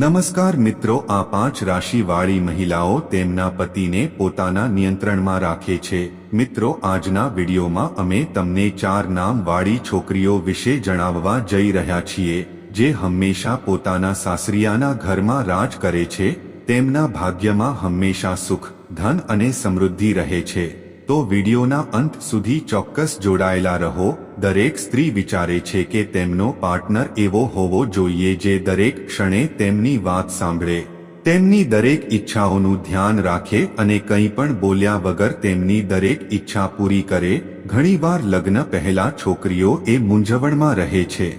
નમસ્કાર મિત્રો, આ પાંચ રાશિવાળી મહિલાઓ તેમના પતિને પોતાના નિયંત્રણમાં રાખે છે. મિત્રો, આજના વિડીયોમાં અમે તમને ચાર નામવાળી છોકરીઓ વિશે જણાવવા જઈ રહ્યા છીએ, જે હંમેશા પોતાના સાસરિયાના ઘરમાં રાજ કરે છે, તેમના ભાગ્યમાં હંમેશા સુખ, ધન અને સમૃદ્ધિ રહે છે. તો વિડીયોના અંત સુધી ચોક્કસ જોડાયેલા રહો. દરેક સ્ત્રી વિચારે છે કે તેમનો પાર્ટનર એવો હોવો જોઈએ જે દરેક ક્ષણે તેમની વાત સાંભળે. તેમની દરેક ઈચ્છાઓનું ધ્યાન રાખે અને કંઈ પણ બોલ્યા વગર તેમની દરેક ઈચ્છા પૂરી કરે. ઘણીવાર લગ્ન પહેલા છોકરીઓ એ મૂંઝવણમાં રહે છે.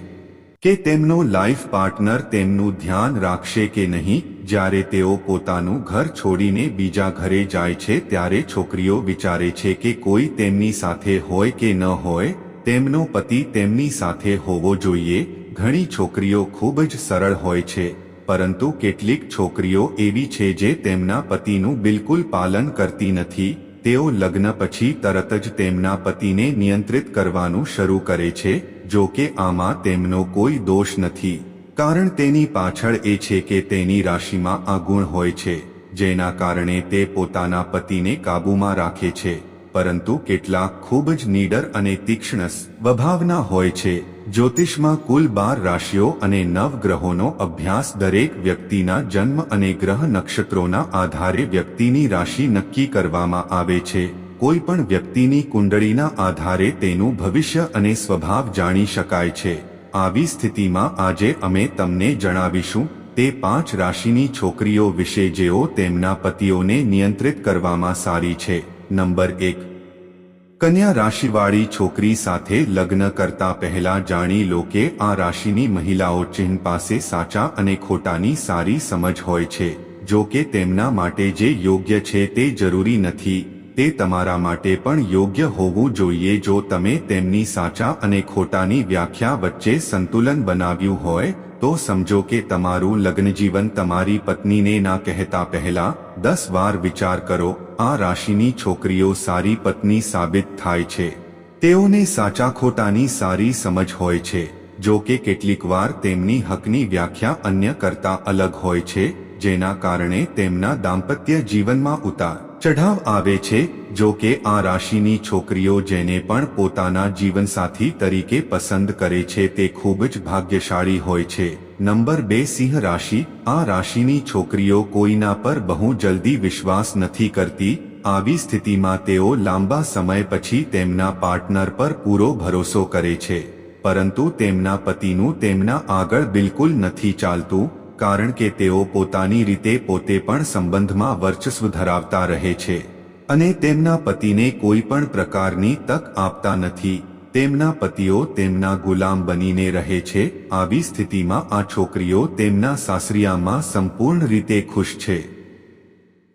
કે તેમનો લાઈફ પાર્ટનર તેમનું ધ્યાન રાખશે કે નહીં જ્યારે તેઓ પોતાનું ઘર છોડીને બીજા ઘરે જાય છે ત્યારે છોકરીઓ વિચારે છે કે કોઈ તેમની સાથે હોય કે ન હોય, તેમનો પતિ તેમની સાથે હોવો જોઈએ. ઘણી છોકરીઓ ખૂબ જ સરળ હોય છે, પરંતુ કેટલીક છોકરીઓ એવી છે જે તેમના પતિનું બિલકુલ પાલન કરતી નથી. તેઓ લગ્ન પછી તરત જ તેમના પતિને નિયંત્રિત કરવાનું શરૂ કરે છે, જો કે આમાં તેમનો કોઈ દોષ નથી. કારણ તેની પાછળ એ છે કે તેની રાશિમાં આ ગુણ હોય છે, જેના કારણે તે પોતાના પતિને કાબૂમાં રાખે છે, પરંતુ કેટલાક ખૂબ જ નીડર અને તીક્ષ્ણ સ્વભાવના હોય છે. જ્યોતિષમાં કુલ બાર રાશિઓ અને નવ ગ્રહોનો અભ્યાસ દરેક વ્યક્તિના જન્મ અને ગ્રહ નક્ષત્રોના આધારે વ્યક્તિની રાશિ નક્કી કરવામાં આવે છે. કોઈ પણ વ્યક્તિની કુંડળીના આધારે તેનું ભવિષ્ય અને સ્વભાવ જાણી શકાય છે. આવી સ્થિતિમાં આજે અમે તમને જણાવીશું, તે પાંચ રાશિની છોકરીઓ વિશે જેઓ તેમના પતિઓને નિયંત્રિત કરવામાં સારી છે. નંબર એક. કન્યા રાશિવાળી છોકરી સાથે લગ્ન કરતા પહેલા જાણી લો કે આ રાશિની મહિલાઓ ચિહ્ન પાસે સાચા અને ખોટાની સારી સમજ હોય છે, જો કે તેમના માટે જે યોગ્ય છે તે જરૂરી નથી. તે તમારા માટે પણ યોગ્ય હોવું જોઈએ જો તમે તેમની સાચા અને ખોટાની વ્યાખ્યા વચ્ચે સંતુલન બનાવ્યું હોય, તો સમજો કે તમારું લગ્નજીવન તમારી પત્નીને ના કહેતા પહેલા દસ વાર વિચાર કરો, આ રાશિની છોકરીઓ સારી પત્ની સાબિત થાય છે. તેઓને સાચા ખોટાની સારી સમજ હોય છે, જો કે કેટલીક વાર તેમની હકની વ્યાખ્યા અન્ય કરતા અલગ હોય છે, જેના કારણે તેમના દાંપત્ય જીવનમાં ઉતાર ચઢાવ આવે છે, જો કે આ રાશિની છોકરીઓ જેને પણ પોતાના જીવનસાથી તરીકે પસંદ કરે છે તે ખૂબ જ ભાગ્યશાળી હોય છે. નંબર બે, સિંહ રાશિ. આ રાશિની છોકરીઓ કોઈના પર બહુ જલ્દી વિશ્વાસ નથી કરતી. આવી સ્થિતિમાં તેઓ લાંબા સમય પછી તેમના પાર્ટનર પર પૂરો ભરોસો કરે છે. પરંતુ તેમના પતિનું તેમના આગળ બિલકુલ નથી ચાલતું. કારણ કે તેઓ પોતાની રીતે પોતે પણ સંબંધમાં વર્ચસ્વ ધરાવતા રહે છે. અને તેમના પતિને કોઈ પણ પ્રકારની તક આપતા નથી. તેમના પતિઓ તેમના ગુલામ બનીને રહે છે. આવી સ્થિતિમાં આ છોકરીઓ તેમના સાસરિયામાં સંપૂર્ણ રીતે ખુશ છે.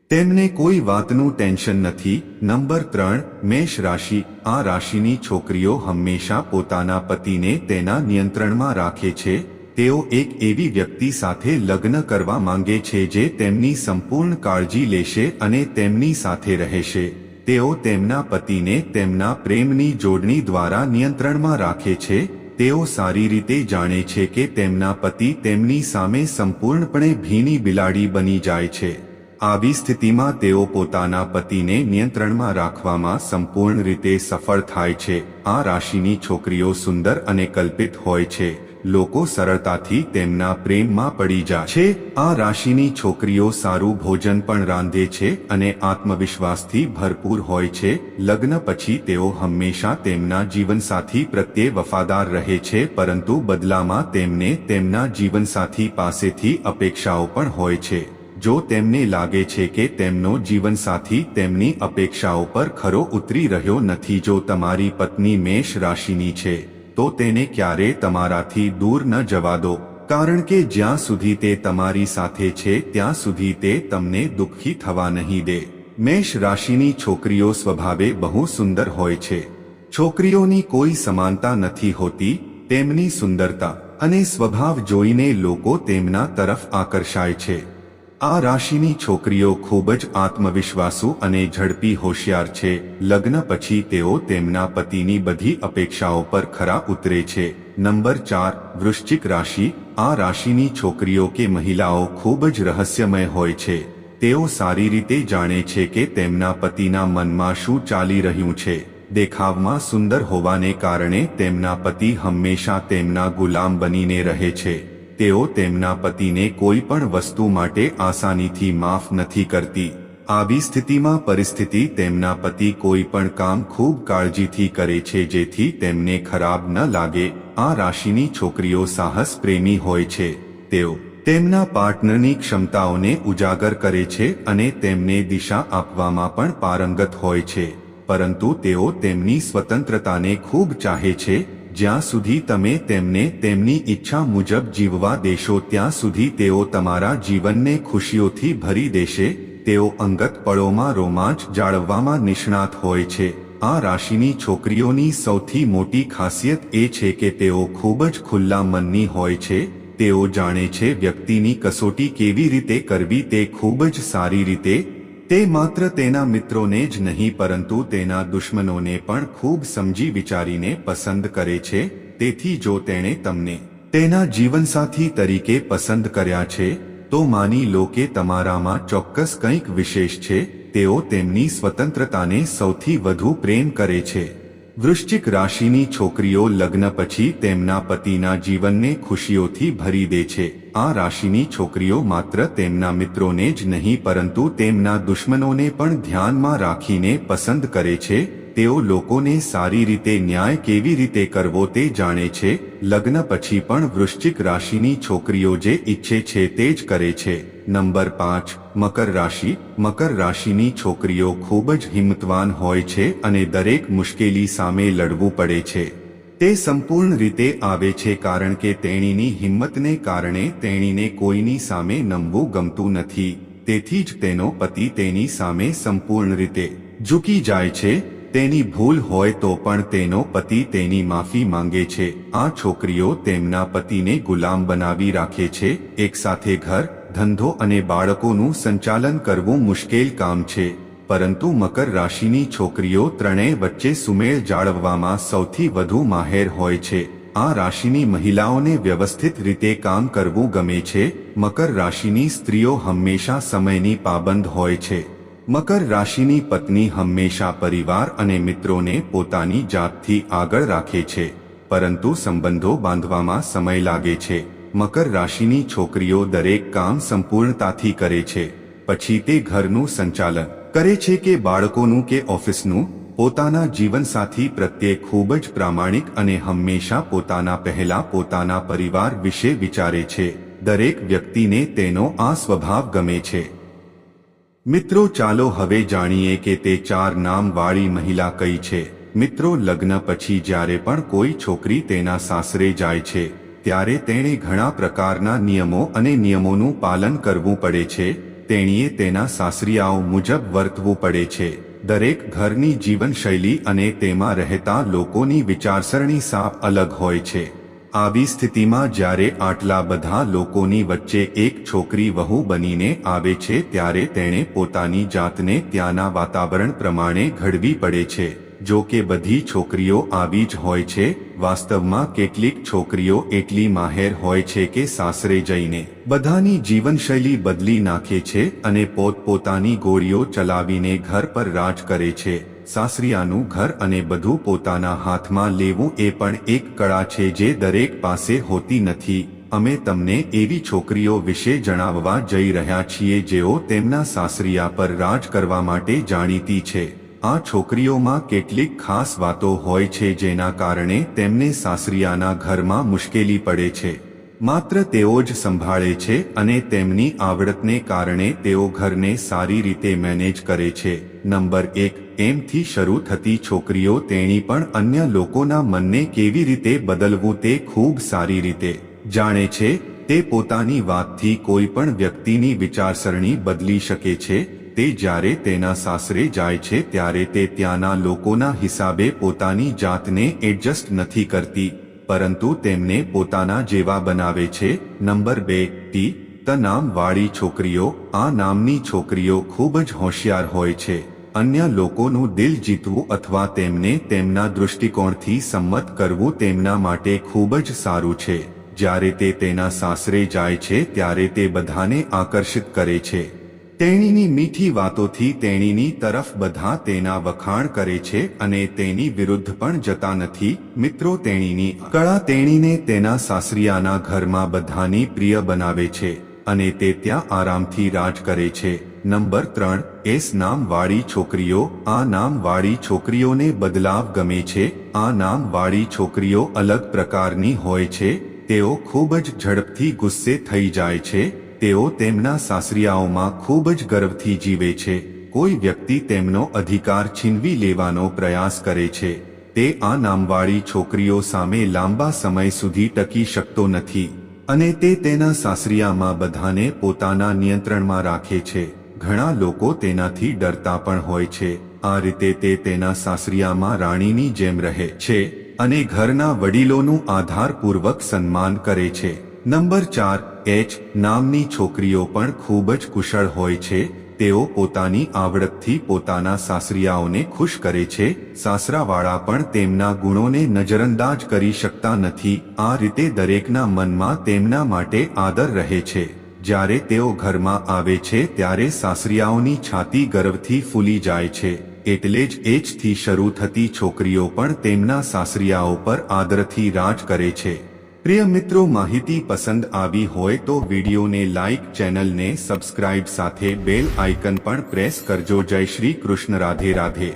તેમને કોઈ વાતનું ટેન્શન નથી. નંબર ત્રણ, મેષ રાશિ. આ રાશિની છોકરીઓ હંમેશા પોતાના પતિને તેના નિયંત્રણમાં રાખે છે. તેઓ એક એવી વ્યક્તિ સાથે લગ્ન કરવા માંગે છે જે તેમની સંપૂર્ણ કાળજી લેશે અને તેમની સાથે રહેશે. તેઓ તેમના પતિને તેમના પ્રેમની જોડણી દ્વારા નિયંત્રણમાં રાખે છે. તેઓ સારી રીતે જાણે છે કે તેમના પતિ તેમની સામે સંપૂર્ણપણે ભીની બિલાડી બની જાય છે. આવી સ્થિતિમાં તેઓ પોતાના પતિને નિયંત્રણમાં રાખવામાં સંપૂર્ણ રીતે સફળ થાય છે. આ રાશિની છોકરીઓ સુંદર અને કલ્પિત હોય છે. લોકો સરળતાથી તેમના પ્રેમમાં પડી જાય છે. આ રાશિની છોકરીઓ સારું ભોજન પણ રાંધે છે અને આત્મવિશ્વાસથી ભરપૂર હોય છે. લગ્ન પછી તેઓ હંમેશા તેમના જીવનસાથી પ્રત્યે વફાદાર રહે છે, પરંતુ બદલામાં તેમને તેમના જીવનસાથી પાસેથી અપેક્ષાઓ પણ હોય છે. જો તેમને લાગે છે કે તેમનો જીવનસાથી તેમની અપેક્ષાઓ પર ખરો ઉતરી રહ્યો નથી, જો તમારી પત્ની મેષ રાશિની છે તો તેને ક્યારે તમારાથી દૂર ન જવા દો. કારણ કે જ્યાં સુધી તે તમારી સાથે છે, ત્યાં સુધી તે તમને દુઃખી થવા નહીં દે. મેષ રાશિની છોકરીઓ સ્વભાવે બહુ સુંદર હોય છે. છોકરીઓની કોઈ સમાનતા નથી હોતી, તેમની સુંદરતા અને સ્વભાવ જોઈને લોકો તેમના તરફ આકર્ષાય છે. આ રાશિની છોકરીઓ ખૂબ જ આત્મવિશ્વાસુ અને ઝડપી હોશિયાર છે. લગ્ન પછી તેઓ તેમના પતિની બધી અપેક્ષાઓ પર ખરા ઉતરે છે. નંબર ચાર, વૃશ્ચિક રાશિ. આ રાશિની છોકરીઓ કે મહિલાઓ ખૂબ જ રહસ્યમય હોય છે. તેઓ સારી રીતે જાણે છે કે તેમના પતિના મનમાં શું ચાલી રહ્યું છે. દેખાવમાં સુંદર હોવાને કારણે તેમના પતિ હંમેશા તેમના ગુલામ બનીને રહે છે. તેઓ તેમના પતિને કોઈ પણ વસ્તુ માટે આસાનીથી માફ નથી કરતી. આવી સ્થિતિમાં પરિસ્થિતિ તેમના પતિ કોઈ પણ કામ ખૂબ કાળજીથી કરે છે જેથી તેમને ખરાબ ન લાગે. આ રાશિની છોકરીઓ સાહસ પ્રેમી હોય છે. તેઓ તેમના પાર્ટનરની ક્ષમતાઓને ઉજાગર કરે છે અને તેમને દિશા આપવામાં પણ પારંગત હોય છે. પરંતુ તેઓ તેમની સ્વતંત્રતાને ખૂબ ચાહે છે જ્યાં સુધી તમે તેમને તેમની ઈચ્છા મુજબ જીવવા દેશો, ત્યાં સુધી તેઓ તમારા જીવનને ખુશીઓથી ભરી દેશે. તેઓ અંગત પળોમાં રોમાંચ જાળવવામાં નિષ્ણાત હોય છે. આ રાશિની છોકરીઓની સૌથી મોટી ખાસિયત એ છે કે તેઓ ખૂબ જ ખુલ્લા મનની હોય છે. તેઓ જાણે છે વ્યક્તિની કસોટી કેવી રીતે કરવી તે ખૂબ જ સારી રીતે તે માત્ર તેના મિત્રોને જ નહીં, પરંતુ તેના દુશ્મનોને પણ ખૂબ સમજી વિચારીને પસંદ કરે છે. તેથી જો તેણે તમને તેના જીવનસાથી તરીકે પસંદ કર્યા છે, તો માની લો કે તમારામાં ચોક્કસ કંઈક વિશેષ છે. તેઓ તેમની સ્વતંત્રતાને સૌથી વધુ પ્રેમ કરે છે. વૃશ્ચિક રાશિની છોકરીઓ લગ્ન પછી તેમના પતિના જીવનને ખુશીઓથી ભરી દે છે. આ રાશિની છોકરીઓ માત્ર તેમના મિત્રોને જ નહીં, પરંતુ તેમના દુશ્મનોને પણ ધ્યાનમાં રાખીને પસંદ કરે છે. તેઓ લોકોને સારી રીતે ન્યાય કેવી રીતે કરવો તે જાણે છે. લગ્ન પછી પણ વૃશ્ચિક રાશિની છોકરીઓ જે ઈચ્છે છે તે જ કરે છે. નંબર પાંચ મકર રાશિ. મકર રાશિની છોકરીઓ ખૂબ જ હિંમતવાન હોય છે અને દરેક મુશ્કેલી સામે લડવું પડે છે. તે સંપૂર્ણ રીતે આવે છે કારણ કે તેણીની હિંમતને કારણે તેણીને કોઈની સામે નમવું ગમતું નથી. તેથી જ તેનો પતિ તેની સામે સંપૂર્ણ રીતે ઝૂકી જાય છે. તેની ભૂલ હોય તો પણ તેનો પતિ તેની માફી માંગે છે. આ છોકરીઓ તેમના પતિને ગુલામ બનાવી રાખે છે. એકસાથે ઘર ધંધો અને બાળકોનું સંચાલન કરવું મુશ્કેલ કામ છે, પરંતુ મકર રાશિની છોકરીઓ ત્રણેય વચ્ચે સુમેળ જાળવવામાં સૌથી વધુ માહેર હોય છે. આ રાશિની મહિલાઓને વ્યવસ્થિત રીતે કામ કરવું ગમે છે. મકર રાશિની સ્ત્રીઓ હંમેશા સમયની પાબંદ હોય છે. મકર રાશિની પત્ની હંમેશા પરિવાર અને મિત્રોને પોતાની જાતથી આગળ રાખે છે, પરંતુ સંબંધો બાંધવામાં સમય લાગે છે. મકર રાશિની છોકરીઓ દરેક કામ સંપૂર્ણતાથી કરે છે. પછી તે ઘરનું સંચાલન કરે છે કે બાળકોનું કે ઓફિસનું. પોતાના જીવનસાથી પ્રત્યે ખૂબ જ પ્રામાણિક અને હંમેશા પોતાના પહેલા પોતાના પરિવાર વિશે વિચારે છે. દરેક વ્યક્તિને તેનો આ સ્વભાવ ગમે છે. મિત્રો ચાલો હવે જાણીએ કે તે ચાર નામવાળી મહિલા કઈ છે. મિત્રો લગ્ન પછી જ્યારે પણ કોઈ છોકરી તેના સાસરે જાય છે ત્યારે તેણે ઘણા પ્રકારના નિયમો અને નિયમોનું પાલન કરવું પડે છે. તેણીએ તેના સાસરિયાઓ મુજબ વર્તવું પડે છે. દરેક ઘરની જીવનશૈલી અને તેમાં રહેતા લોકોની વિચારસરણી સાફ અલગ હોય છે. આવી સ્થિતિમાં જ્યારે આટલા બધા લોકોની વચ્ચે એક છોકરી વહુ બનીને આવે છે ત્યારે તેણે પોતાની જાતને ત્યાંના વાતાવરણ પ્રમાણે ઘડવી પડે છે. જો કે બધી છોકરીઓ આવી જ હોય છે, વાસ્તવમાં કેટલીક છોકરીઓ એટલી માહેર હોય છે કે સાસરે જઈને બધાની જીવનશૈલી બદલી નાખે છે અને પોતપોતાની ગોળીઓ ચલાવીને ઘર પર રાજ કરે છે. સાસરિયાનું ઘર અને બધું પોતાના હાથમાં લેવું એ પણ એક કળા છે જે દરેક પાસે હોતી નથી. અમે તમને એવી છોકરીઓ વિશે જણાવવા જઈ રહ્યા છીએ જેઓ તેમના સાસરિયા પર રાજ કરવા માટે જાણીતી છે. આ છોકરીઓમાં કેટલીક ખાસ વાતો હોય છે જેના કારણે તેમને સાસરિયાના ઘરમાં મુશ્કેલી પડે છે. માત્ર તેઓ જ સંભાળે છે અને તેમની આવડતને કારણે તેઓ ઘરને સારી રીતે મેનેજ કરે છે. નંબર એક, એમથી શરૂ થતી છોકરીઓ તેણી પણ અન્ય લોકોના મનને કેવી રીતે બદલવું તે ખૂબ સારી રીતે જાણે છે. તે પોતાની વાતથી કોઈ પણ વ્યક્તિની વિચારસરણી બદલી શકે છે તે જ્યારે તેના સાસરે જાય છે ત્યારે તે ત્યાંના લોકોના હિસાબે પોતાની જાતને એડજસ્ટ નથી કરતી, પરંતુ તેમને પોતાના જેવા બનાવે છે. નંબર બે, ટી, ત નામવાળી છોકરીઓ, આ નામની છોકરીઓ ખૂબ જ હોશિયાર હોય છે. અન્ય લોકોનું દિલ જીતવું અથવા તેમને તેમના દૃષ્ટિકોણથી સંમત કરવું તેમના માટે ખૂબ જ સારું છે. જ્યારે તે તેના સાસરે જાય છે ત્યારે તે બધાને આકર્ષિત કરે છે. તેણીની મીઠી વાતોથી તેણીની તરફ બધા તેના વખાણ કરે છે અને તેની વિરુદ્ધ પણ જતા નથી. મિત્રો, તેણીની કળા તેણીને તેના સાસરિયાના ઘરમાં બધાની પ્રિય બનાવે છે અને તે ત્યાં આરામથી રાજ કરે છે. નંબર ત્રણ, એસ નામ વાળી છોકરીઓ. આ નામ વાળી છોકરીઓને બદલાવ ગમે છે. આ નામ વાળી છોકરીઓ અલગ પ્રકારની હોય છે. તેઓ ખૂબ જ ઝડપથી ગુસ્સે થઈ જાય છે. તેઓ તેમના સાસરિયાઓમાં ખૂબ જ ગર્વથી જીવે છે. કોઈ વ્યક્તિ તેમનો અધિકાર છીનવી લેવાનો પ્રયાસ કરે છે. તે આ નામવાળી છોકરીઓ સામે લાંબા સમય સુધી ટકી શકતો નથી અને તે તેના સાસરિયામાં બધાને પોતાના નિયંત્રણમાં રાખે છે. ઘણા લોકો તેનાથી ડરતા પણ હોય છે. આ રીતે તે તેના સાસરિયામાં રાણીની જેમ રહે છે અને ઘરના વડીલોનું આધારપૂર્વક સન્માન કરે છે. નંબર ચાર, એચ નામની છોકરીઓ પણ ખૂબ જ કુશળ હોય છે, તેઓ પોતાની આવડતથી પોતાના સાસરિયાઓને ખુશ કરે છે, સાસરાવાળા પણ તેમના ગુણોને નજરઅંદાજ કરી શકતા નથી, આ રીતે દરેકના મનમાં તેમના માટે આદર રહે છે. જ્યારે તેઓ ઘરમાં આવે છે ત્યારે સાસરિયાઓની છાતી ગર્વથી ફૂલી જાય છે, એટલે જ એજથી શરૂ થતી છોકરીઓ પણ તેમના સાસરિયાઓ પર આદરથી રાજ કરે છે. પ્રિય મિત્રો, માહિતી પસંદ આવી હોય તો વિડીયોને લાઇક ચેનલને સબસ્ક્રાઇબ સાથે બેલ આઇકન પણ પ્રેસ કરજો. જય શ્રી કૃષ્ણ. રાધે રાધે.